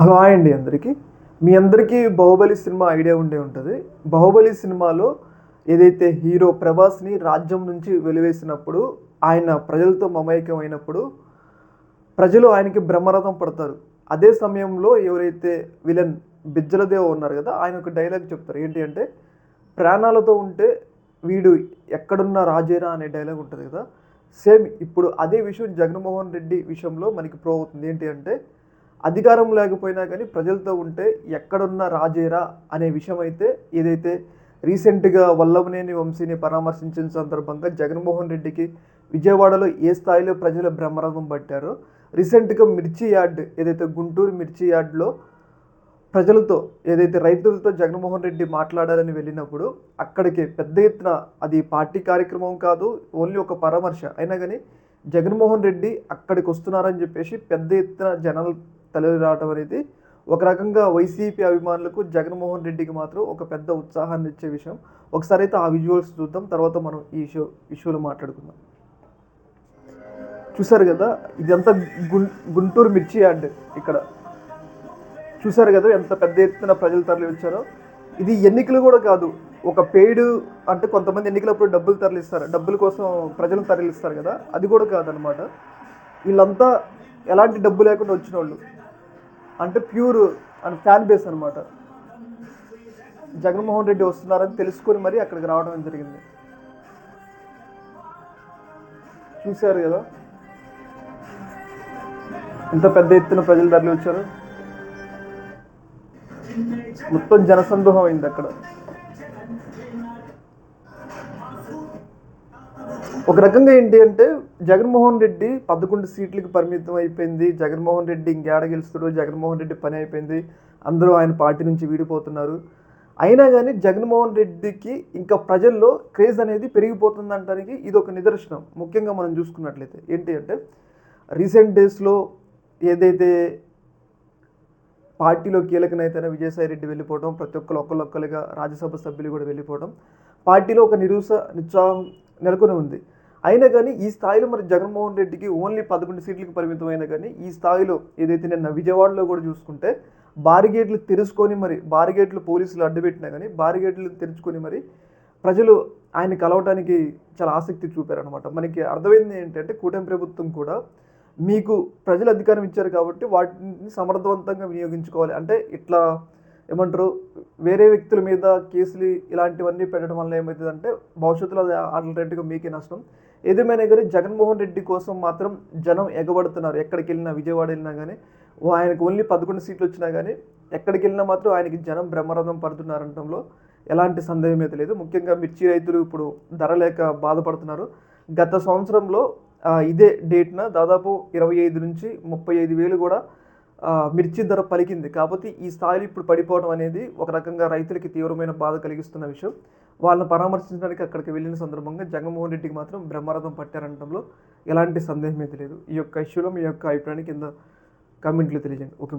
Hello అండి అందరికీ. మీ అందరికీ బాహుబలి సినిమా ఐడియా ఉండే ఉంటుంది. బాహుబలి సినిమాలో ఏదైతే హీరో ప్రభాస్ని రాజ్యం నుంచి వెలివేసినప్పుడు ఆయన ప్రజలతో మమైక్యం అయినప్పుడు ప్రజలు ఆయనకి బ్రహ్మరథం పడతారు. అదే సమయంలో ఎవరైతే విలన్ బిజ్జలదేవ ఉన్నారు కదా ఆయన ఒక డైలాగ్ చెప్తారు. ఏంటి అంటే ప్రాణాలతో ఉంటే వీడు ఎక్కడున్న రాజేరా అనే డైలాగ్ ఉంటుంది కదా. సేమ్ ఇప్పుడు అదే విషయం జగన్మోహన్ రెడ్డి విషయంలో మనకి ప్రో అవుతుంది. ఏంటి అంటే అధికారం లేకపోయినా కానీ ప్రజలతో ఉంటే ఎక్కడున్న రాజేరా అనే విషయం అయితే ఏదైతే రీసెంట్గా వల్లభనేని వంశీని పరామర్శించిన సందర్భంగా జగన్మోహన్ రెడ్డికి విజయవాడలో ఏ స్థాయిలో ప్రజలు బ్రహ్మరథం పట్టారో రీసెంట్గా మిర్చి యార్డ్ ఏదైతే గుంటూరు మిర్చి యార్డ్లో ప్రజలతో ఏదైతే రైతులతో జగన్మోహన్ రెడ్డి మాట్లాడాలని వెళ్ళినప్పుడు అక్కడికి పెద్ద ఎత్తున అది పార్టీ కార్యక్రమం కాదు ఓన్లీ ఒక పరామర్శ. అయినా కానీ జగన్మోహన్ రెడ్డి అక్కడికి వస్తున్నారని చెప్పేసి పెద్ద ఎత్తున జనాలు తలవి రావడం అనేది ఒక రకంగా వైసీపీ అభిమానులకు జగన్మోహన్ రెడ్డికి మాత్రం ఒక పెద్ద ఉత్సాహాన్ని ఇచ్చే విషయం. ఒకసారి అయితే ఆ విజువల్స్ చూద్దాం తర్వాత మనం ఈ షో ఇష్యూలో మాట్లాడుకుందాం. చూసారు కదా ఇదంతా గుం గుంటూరు మిర్చి యార్డ్ ఇక్కడ. చూసారు కదా ఎంత పెద్ద ఎత్తున ప్రజలు తరలి వచ్చారో ఇది ఎన్నికలు కూడా కాదు ఒక పెయిడ్ అంటే కొంతమంది ఎన్నికలప్పుడు డబ్బులు తరలిస్తారు డబ్బుల కోసం ప్రజలను తరలిస్తారు కదా అది కూడా కాదనమాట వీళ్ళంతా ఎలాంటి డబ్బు లేకుండా వచ్చిన వాళ్ళు అంటే ప్యూర్ అండ్ ఫ్యాన్ బేస్ అనమాట జగన్మోహన్ రెడ్డి వస్తున్నారని తెలుసుకొని మరీ అక్కడికి రావడం జరిగింది. చూశారు కదా? ఎంత పెద్ద ఎత్తున ప్రజలు తరలి వచ్చారు మొత్తం జనసందోహం అయింది అక్కడ. ఒక రకంగా ఏంటి అంటే జగన్మోహన్ రెడ్డి పదకొండు సీట్లకి పరిమితం అయిపోయింది. జగన్మోహన్ రెడ్డి ఇంకేడ గెలుస్తాడు జగన్మోహన్ రెడ్డి పని అయిపోయింది. అందరూ ఆయన పార్టీ నుంచి వీడిపోతున్నారు. అయినా కానీ జగన్మోహన్ రెడ్డికి ఇంకా ప్రజల్లో క్రేజ్ అనేది పెరిగిపోతుంది అంటానికి ఇది ఒక నిదర్శనం. ముఖ్యంగా మనం చూసుకున్నట్లయితే ఏంటి అంటే రీసెంట్ డేస్లో ఏదైతే పార్టీలో కీలక నేతైన విజయసాయి రెడ్డి వెళ్ళిపోవడం ప్రతి ఒక్కరు ఒక్కరొక్కరుగా రాజ్యసభ సభ్యులు కూడా వెళ్ళిపోవడం పార్టీలో ఒక నిరుస నిత్సాహం నెలకొని ఉంది. అయినా కానీ ఈ స్థాయిలో మరి జగన్మోహన్ రెడ్డికి ఓన్లీ పదకొండు సీట్లకు అయినా కానీ ఈ స్థాయిలో ఏదైతే నిన్న విజయవాడలో కూడా చూసుకుంటే బారిగేట్లు తెరుచుకొని మరి బారిగేట్లు పోలీసులు అడ్డుపెట్టినా కానీ బారిగేట్లు తెరుచుకొని మరి ప్రజలు ఆయన కలవటానికి చాలా ఆసక్తి చూపారనమాట మనకి అర్థమైంది ఏంటంటే కూటమి ప్రభుత్వం కూడా మీకు ప్రజలు అధికారం ఇచ్చారు కాబట్టి వాటిని సమర్థవంతంగా వినియోగించుకోవాలి. అంటే ఇట్లా ఏమంటారు వేరే వ్యక్తుల మీద కేసులు ఇలాంటివన్నీ పెట్టడం వల్ల ఏమవుతుందంటే భవిష్యత్తులో అది ఆల్టర్నేటివ్గా మీకే నష్టం. ఏదేమైనా కానీ జగన్మోహన్ రెడ్డి కోసం మాత్రం జనం ఎగబడుతున్నారు. ఎక్కడికి వెళ్ళినా విజయవాడ వెళ్ళినా కానీ ఆయనకు ఓన్లీ పదకొండు సీట్లు వచ్చినా కానీ ఎక్కడికి వెళ్ళినా మాత్రం ఆయనకి జనం బ్రహ్మరథం పడుతున్నారనటంలో ఎలాంటి సందేహం అయితే లేదు. ముఖ్యంగా మిర్చి రైతులు ఇప్పుడు ధర లేక బాధపడుతున్నారు. గత సంవత్సరంలో ఇదే డేట్న దాదాపు ఇరవై ఐదు నుంచి ముప్పై ఐదు వేలు కూడా మిర్చి ధర పలికింది. కాకపోతే ఈ స్థాయిలో ఇప్పుడు పడిపోవడం అనేది ఒక రకంగా రైతులకి తీవ్రమైన బాధ కలిగిస్తున్న విషయం. వాళ్ళని పరామర్శించడానికి అక్కడికి వెళ్ళిన సందర్భంగా జగన్మోహన్ రెడ్డికి మాత్రం బ్రహ్మరథం పట్టారనడంలో ఎలాంటి సందేహం అయితే లేదు. ఈ యొక్క ఇష్యూలో మీ యొక్క అభిప్రాయాన్ని కింద కామెంట్లు తెలియజేయండి. ఓకే.